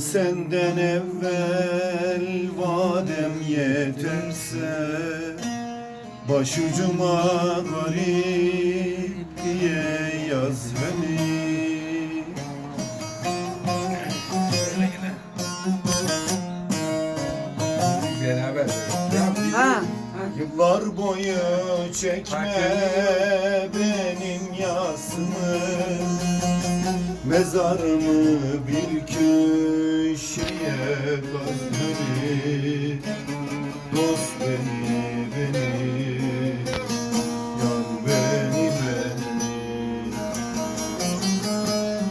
senden evvel vadem yeterse Başucuma garip diye yaz beni Beraber. Ha. Yıllar boyu çekme benim yasımı Mezarımı bir köşeye beni Yar beni beni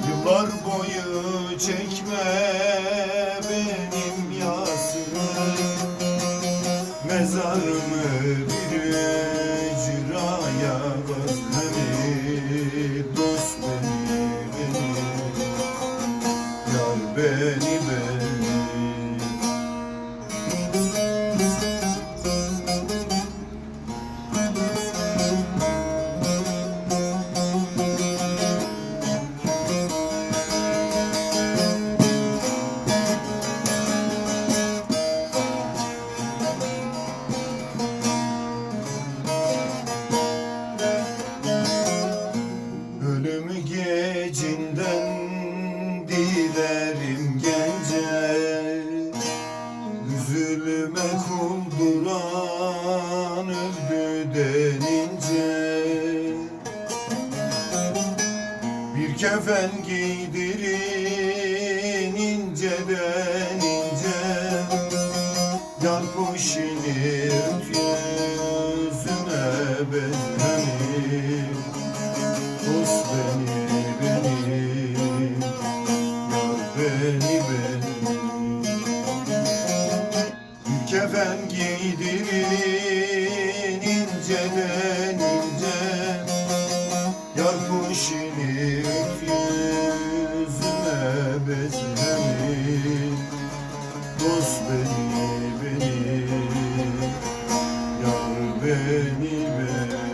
Yıllar boyu çekme benim yasımı Mezarımı bir ücraya bas beni Dost beni beni Yar beni beni kulduran öldü denince. Bir kefen giydirin inceden ince Yar poşini Kefen giydirin inceden ince. Yar kuşini öp yüzüme bezlemin Dost beni beni. Yar beni beni